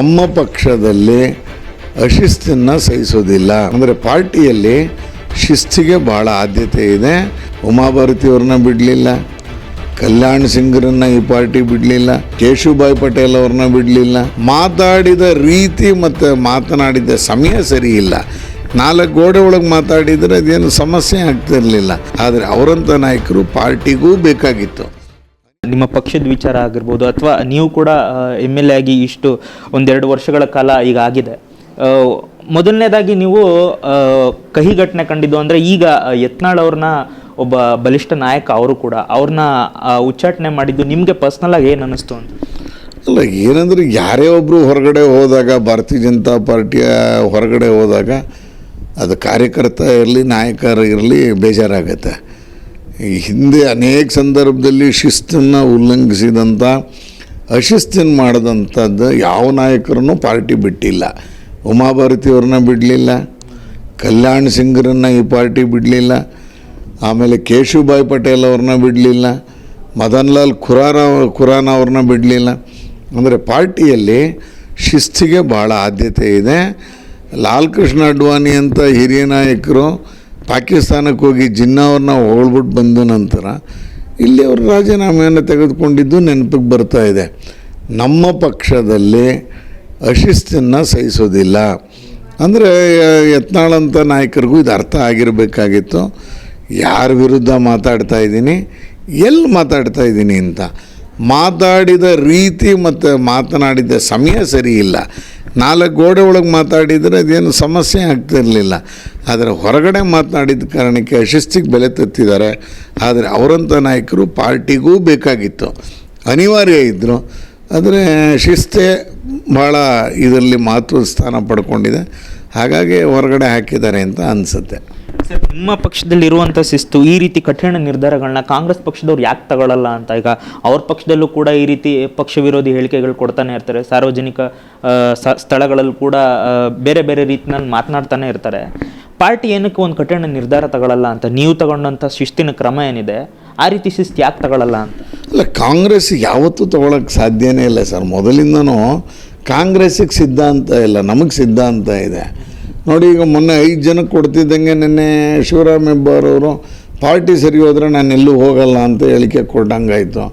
ನಮ್ಮ ಪಕ್ಷದಲ್ಲಿ ಅಶಿಸ್ತನ್ನು ಸಹಿಸೋದಿಲ್ಲ. ಅಂದರೆ ಪಾರ್ಟಿಯಲ್ಲಿ ಶಿಸ್ತಿಗೆ ಭಾಳ ಆದ್ಯತೆ ಇದೆ. ಉಮಾಭಾರತಿಯವ್ರನ್ನ ಬಿಡಲಿಲ್ಲ. ಕಲ್ಯಾಣ್ ಸಿಂಗ್ರನ್ನ ಈ ಪಾರ್ಟಿ ಬಿಡಲಿಲ್ಲ. ಕೇಶುಭಾಯ್ ಪಟೇಲ್ ಅವ್ರನ್ನ ಬಿಡಲಿಲ್ಲ. ಮಾತಾಡಿದ ರೀತಿ ಮತ್ತು ಮಾತನಾಡಿದ ಸಮಯ ಸರಿ ಇಲ್ಲ ನಾಲ್ಕು ಗೋಡೆ ಒಳಗೆ ಮಾತಾಡಿದರೆ ಅದೇನು ಸಮಸ್ಯೆ ಆಗ್ತಿರಲಿಲ್ಲ. ಆದರೆ ಅವರಂಥ ನಾಯಕರು ಪಾರ್ಟಿಗೂ ಬೇಕಾಗಿತ್ತು. ನಿಮ್ಮ ಪಕ್ಷದ ವಿಚಾರ ಆಗಿರ್ಬೋದು ಅಥವಾ ನೀವು ಕೂಡ ಎಂ ಎಲ್ ಎ ಆಗಿ ಇಷ್ಟು ಒಂದೆರಡು ವರ್ಷಗಳ ಕಾಲ ಈಗ ಆಗಿದೆ. ಮೊದಲನೇದಾಗಿ ನೀವು ಕಹಿ ಘಟನೆ ಕಂಡಿದ್ದು ಅಂದರೆ ಈಗ ಯತ್ನಾಳ್ ಅವ್ರನ್ನ ಒಬ್ಬ ಬಲಿಷ್ಠ ನಾಯಕ ಅವರು ಕೂಡ ಅವ್ರನ್ನ ಉಚ್ಚಾಟನೆ ಮಾಡಿದ್ದು ನಿಮಗೆ ಪರ್ಸ್ನಲಾಗಿ ಏನು ಅನ್ನಿಸ್ತು ಅಂತ? ಅಲ್ಲ, ಏನಂದ್ರೆ ಯಾರೇ ಒಬ್ಬರು ಹೊರಗಡೆ ಹೋದಾಗ, ಭಾರತೀಯ ಜನತಾ ಪಾರ್ಟಿಯ ಹೊರಗಡೆ ಹೋದಾಗ, ಅದು ಕಾರ್ಯಕರ್ತ ಇರಲಿ, ನಾಯಕರು ಇರಲಿ ಬೇಜಾರಾಗತ್ತೆ. ಹಿಂದೆ ಅನೇಕ ಸಂದರ್ಭದಲ್ಲಿ ಶಿಸ್ತನ್ನು ಉಲ್ಲಂಘಿಸಿದಂಥ ಅಶಿಸ್ತನ್ನು ಮಾಡಿದಂಥದ್ದು ಯಾವ ನಾಯಕರನ್ನು ಪಾರ್ಟಿ ಬಿಟ್ಟಿಲ್ಲ. ಉಮಾಭಾರತಿಯವ್ರನ್ನ ಬಿಡಲಿಲ್ಲ, ಕಲ್ಯಾಣ್ ಸಿಂಗ್ರನ್ನ ಈ ಪಾರ್ಟಿ ಬಿಡಲಿಲ್ಲ, ಆಮೇಲೆ ಕೇಶುಭಾಯ್ ಪಟೇಲ್ ಅವ್ರನ್ನ ಬಿಡಲಿಲ್ಲ ಮದನ್ ಲಾಲ್ ಖುರಾರ, ಖುರಾನ ಅವ್ರನ್ನ ಬಿಡಲಿಲ್ಲ. ಅಂದರೆ ಪಾರ್ಟಿಯಲ್ಲಿ ಶಿಸ್ತಿಗೆ ಭಾಳ ಆದ್ಯತೆ ಇದೆ. ಲಾಲ್ ಕೃಷ್ಣ ಅಡ್ವಾಣಿ ಅಂತ ಹಿರಿಯ ನಾಯಕರು ಪಾಕಿಸ್ತಾನಕ್ಕೆ ಹೋಗಿ ಜಿನ್ನಾ ಅವ್ರನ್ನ ಹೊಗಳ್ಬಿಟ್ಟು ಬಂದ ನಂತರ ಇಲ್ಲಿ ಅವರು ರಾಜೀನಾಮೆಯನ್ನು ತೆಗೆದುಕೊಂಡಿದ್ದು ನೆನಪಿಗೆ ಬರ್ತಾ ಇದೆ. ನಮ್ಮ ಪಕ್ಷದಲ್ಲಿ ಅಶಿಸ್ತನ್ನು ಸಹಿಸೋದಿಲ್ಲ. ಅಂದರೆ ಯತ್ನಾಳಂಥ ನಾಯಕರಿಗೂ ಇದು ಅರ್ಥ ಆಗಿರಬೇಕಾಗಿತ್ತು. ಯಾರ ವಿರುದ್ಧ ಮಾತಾಡ್ತಾ ಇದ್ದೀನಿ ಎಲ್ಲಿ ಮಾತಾಡ್ತಾ ಇದ್ದೀನಿ ಅಂತ. ಮಾತಾಡಿದ ರೀತಿ ಮತ್ತು ಮಾತನಾಡಿದ ಸಮಯ ಸರಿ ಇಲ್ಲ ನಾಲ್ಕು ಗೋಡೆ ಒಳಗೆ ಮಾತಾಡಿದರೆ ಅದೇನು ಸಮಸ್ಯೆ ಆಗ್ತಿರಲಿಲ್ಲ. ಆದರೆ ಹೊರಗಡೆ ಮಾತನಾಡಿದ ಕಾರಣಕ್ಕೆ ಅಶಿಸ್ತಿಗೆ ಬೆಲೆ ತತ್ತಿದ್ದಾರೆ. ಆದರೆ ಅವರಂಥ ನಾಯಕರು ಪಾರ್ಟಿಗೂ ಬೇಕಾಗಿತ್ತು. ಅನಿವಾರ್ಯ ಇದ್ದರು ಆದರೆ ಶಿಸ್ತೇ ಭಾಳ ಇದರಲ್ಲಿ ಮಹತ್ವದ ಸ್ಥಾನ ಪಡ್ಕೊಂಡಿದೆ. ಹಾಗಾಗಿ ಹೊರಗಡೆ ಹಾಕಿದ್ದಾರೆ ಅಂತ ಅನಿಸುತ್ತೆ. ಸರ್, ನಿಮ್ಮ ಪಕ್ಷದಲ್ಲಿ ಇರುವಂಥ ಶಿಸ್ತು ಈ ರೀತಿ ಕಠಿಣ ನಿರ್ಧಾರಗಳನ್ನ ಕಾಂಗ್ರೆಸ್ ಪಕ್ಷದವ್ರು ಯಾಕೆ ತಗೊಳ್ಳಲ್ಲ ಅಂತ? ಈಗ ಅವ್ರ ಪಕ್ಷದಲ್ಲೂ ಕೂಡ ಈ ರೀತಿ ಪಕ್ಷ ವಿರೋಧಿ ಹೇಳಿಕೆಗಳು ಕೊಡ್ತಾನೆ ಇರ್ತಾರೆ. ಸಾರ್ವಜನಿಕ ಸ್ಥಳಗಳಲ್ಲೂ ಕೂಡ ಬೇರೆ ಬೇರೆ ರೀತಿನಲ್ಲಿ ಮಾತನಾಡ್ತಾನೆ ಇರ್ತಾರೆ. ಪಾರ್ಟಿ ಏನಕ್ಕೆ ಒಂದು ಕಠಿಣ ನಿರ್ಧಾರ ತಗೊಳ್ಳಲ್ಲ ಅಂತ? ನೀವು ತಗೊಂಡಂಥ ಶಿಸ್ತಿನ ಕ್ರಮ ಏನಿದೆ? ಆ ರೀತಿ ಶಿಸ್ತು ಯಾಕೆ ತಗೊಳ್ಳಲ್ಲ ಅಂತ? ಅಲ್ಲ, ಕಾಂಗ್ರೆಸ್ ಯಾವತ್ತೂ ತೊಗೊಳಕ್ಕೆ ಸಾಧ್ಯನೇ ಇಲ್ಲ ಸರ್. ಮೊದಲಿಂದನೂ ಕಾಂಗ್ರೆಸ್ಸಿಗೆ ಸಿದ್ಧಾಂತ ಇಲ್ಲ, ನಮಗೆ ಸಿದ್ಧಾಂತ ಇದೆ. ನೋಡಿ, ಈಗ ಮೊನ್ನೆ ಐದು ಜನಕ್ಕೆ ಕೊಡ್ತಿದ್ದಂಗೆ ನಿನ್ನೆ ಶಿವರಾಮ್ ಹೆಬ್ಬಾರವರು ಪಾರ್ಟಿ ಸರಿ ಹೋದರೆ ನಾನು ಎಲ್ಲೂ ಹೋಗಲ್ಲ ಅಂತ ಹೇಳಿಕೆ ಕೊಟ್ಟಂಗಾಯಿತು.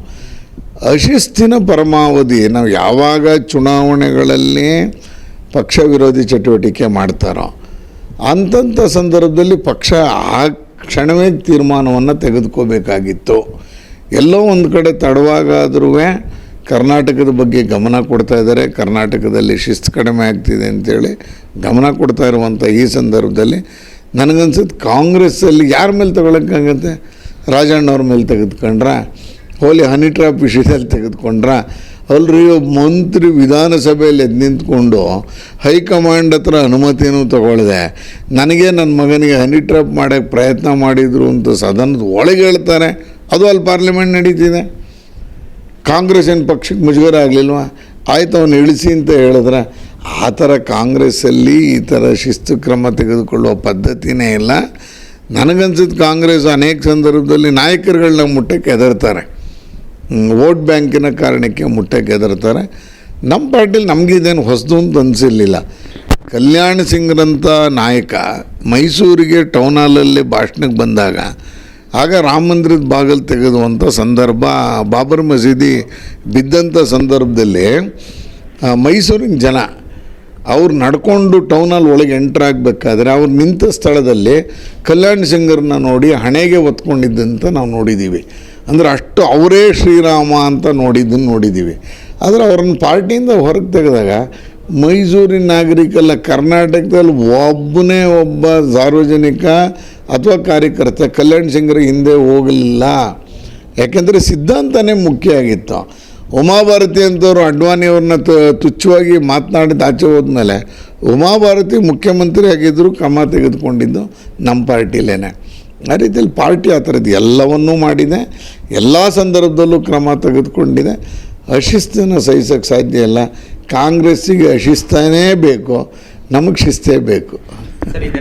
ಅಶಿಸ್ತಿನ ಪರಮಾವಧಿ, ನಾವು ಯಾವಾಗ ಚುನಾವಣೆಗಳಲ್ಲಿ ಪಕ್ಷ ವಿರೋಧಿ ಚಟುವಟಿಕೆ ಮಾಡ್ತಾರೋ ಅಂಥ ಸಂದರ್ಭದಲ್ಲಿ ಪಕ್ಷ ಆ ಕ್ಷಣವೇ ತೀರ್ಮಾನವನ್ನು ತೆಗೆದುಕೋಬೇಕಾಗಿತ್ತು. ಎಲ್ಲೋ ಒಂದು ಕಡೆ ತಡವಾಗಾದ್ರೂ ಕರ್ನಾಟಕದ ಬಗ್ಗೆ ಗಮನ ಕೊಡ್ತಾ ಇದ್ದಾರೆ. ಕರ್ನಾಟಕದಲ್ಲಿ ಶಿಸ್ತು ಕಡಿಮೆ ಆಗ್ತಿದೆ ಅಂತೇಳಿ ಗಮನ ಕೊಡ್ತಾ ಇರುವಂಥ ಈ ಸಂದರ್ಭದಲ್ಲಿ ನನಗನ್ಸುತ್ತೆ ಕಾಂಗ್ರೆಸ್ಸಲ್ಲಿ ಯಾರ ಮೇಲೆ ತಗೊಳಕ್ಕಾಗತ್ತೆ ರಾಜಣ್ಣವ್ರ ಮೇಲೆ ತೆಗೆದುಕೊಂಡ್ರ? ಹೋಲಿ ಹನಿ ಟ್ರಾಪ್ ವಿಷಯದಲ್ಲಿ ತೆಗೆದುಕೊಂಡ್ರ? ಅಲ್ರಿ ಮಂತ್ರಿ ವಿಧಾನಸಭೆಯಲ್ಲಿ ಎದ್ದು ನಿಂತ್ಕೊಂಡು ಹೈಕಮಾಂಡ್ ಹತ್ರ ಅನುಮತಿನೂ ತಗೊಳ್ದೆ. ನನಗೆ ನನ್ನ ಮಗನಿಗೆ ಹನಿ ಟ್ರಾಪ್ ಮಾಡೋಕ್ಕೆ ಪ್ರಯತ್ನ ಮಾಡಿದರು ಅಂತ ಸದನದ ಒಳಗೆ ಹೇಳ್ತಾರೆ. ಅದು ಅಲ್ಲಿ ಪಾರ್ಲಿಮೆಂಟ್ ನಡೀತಿದೆ. ಕಾಂಗ್ರೆಸ್ ಏನು ಪಕ್ಷಕ್ಕೆ ಮುಜುಗರ ಆಗಲಿಲ್ವ? ಆಯ್ತು, ಅವನು ಇಳಿಸಿ ಅಂತ ಹೇಳಿದ್ರೆ, ಆ ಥರ ಕಾಂಗ್ರೆಸ್ಸಲ್ಲಿ ಈ ಥರ ಶಿಸ್ತು ಕ್ರಮ ತೆಗೆದುಕೊಳ್ಳುವ ಪದ್ಧತಿನೇ ಇಲ್ಲ. ನನಗನ್ಸುತ್ತೆ ಕಾಂಗ್ರೆಸ್ ಅನೇಕ ಸಂದರ್ಭದಲ್ಲಿ ನಾಯಕರುಗಳನ್ನ ಮುಟ್ಟಕ್ಕೆ ಹೆದರ್ತಾರೆ ವೋಟ್ ಬ್ಯಾಂಕಿನ ಕಾರಣಕ್ಕೆ ಮುಟ್ಟಕ್ಕೆ ಹೆದರ್ತಾರೆ ನಮ್ಮ ಪಾರ್ಟಿಲಿ ನಮಗಿದೇನು ಹೊಸದು ಅಂತ ಅನಿಸಿರಲಿಲ್ಲ. ಕಲ್ಯಾಣ ಸಿಂಗ್ರಂಥ ನಾಯಕ ಮೈಸೂರಿಗೆ ಟೌನ್ ಹಾಲಲ್ಲಿ ಭಾಷಣಕ್ಕೆ ಬಂದಾಗ ಆಗ ರಾಮ ಮಂದಿರದ ಬಾಗಿಲು ತೆಗೆದುವಂಥ ಸಂದರ್ಭ, ಬಾಬರ್ ಮಸೀದಿ ಬಿದ್ದಂಥ ಸಂದರ್ಭದಲ್ಲಿ ಮೈಸೂರಿನ ಜನ ಅವ್ರು ನಡ್ಕೊಂಡು ಟೌನಲ್ಲಿ ಒಳಗೆ ಎಂಟ್ರ್ ಆಗಬೇಕಾದ್ರೆ ಅವ್ರು ನಿಂತ ಸ್ಥಳದಲ್ಲಿ ಕಲ್ಯಾಣ ಸಿಂಗರ್ನ ನೋಡಿ ಹಣೆಗೆ ಒತ್ಕೊಂಡಿದ್ದಂತ ನಾವು ನೋಡಿದ್ದೀವಿ ಅಂದರೆ ಅಷ್ಟು ಅವರೇ ಶ್ರೀರಾಮ ಅಂತ ನೋಡಿದ್ದನ್ನು ನೋಡಿದ್ದೀವಿ ಆದರೆ ಅವ್ರನ್ನ ಪಾರ್ಟಿಯಿಂದ ಹೊರಗೆ ತೆಗೆದಾಗ ಮೈಸೂರಿನ ನಾಗರಿಕಲ್ಲ, ಕರ್ನಾಟಕದಲ್ಲಿ ಒಬ್ಬನೇ ಒಬ್ಬ ಸಾರ್ವಜನಿಕ ಅಥವಾ ಕಾರ್ಯಕರ್ತ ಕಲ್ಯಾಣ್ ಸಿಂಗ್ರ ಹಿಂದೆ ಹೋಗಲಿಲ್ಲ. ಯಾಕೆಂದರೆ ಸಿದ್ಧಾಂತನೇ ಮುಖ್ಯ ಆಗಿತ್ತು. ಉಮಾಭಾರತಿ ಅಂತವರು ಅಡ್ವಾಣಿಯವ್ರನ್ನ ತುಚ್ಛವಾಗಿ ಮಾತನಾಡಿದ ಆಚೆ ಹೋದ್ಮೇಲೆ ಉಮಾಭಾರತಿ ಮುಖ್ಯಮಂತ್ರಿ ಆಗಿದ್ದರು ಕ್ರಮ ತೆಗೆದುಕೊಂಡಿದ್ದು ನಮ್ಮ ಪಾರ್ಟಿಲೇನೆ. ಆ ರೀತಿಯಲ್ಲಿ ಪಾರ್ಟಿ ಆ ಥರದ್ದು ಎಲ್ಲವನ್ನೂ ಮಾಡಿದೆ. ಎಲ್ಲ ಸಂದರ್ಭದಲ್ಲೂ ಕ್ರಮ ತೆಗೆದುಕೊಂಡಿದೆ. ಅಶಿಸ್ತನ್ನು ಸಹಿಸೋಕ್ಕೆ ಸಾಧ್ಯ ಇಲ್ಲ. ಕಾಂಗ್ರೆಸ್ಸಿಗೆ ಶಿಸ್ತನೇ ಬೇಕು ನಮಗೆ ಶಿಸ್ತೇ ಬೇಕು.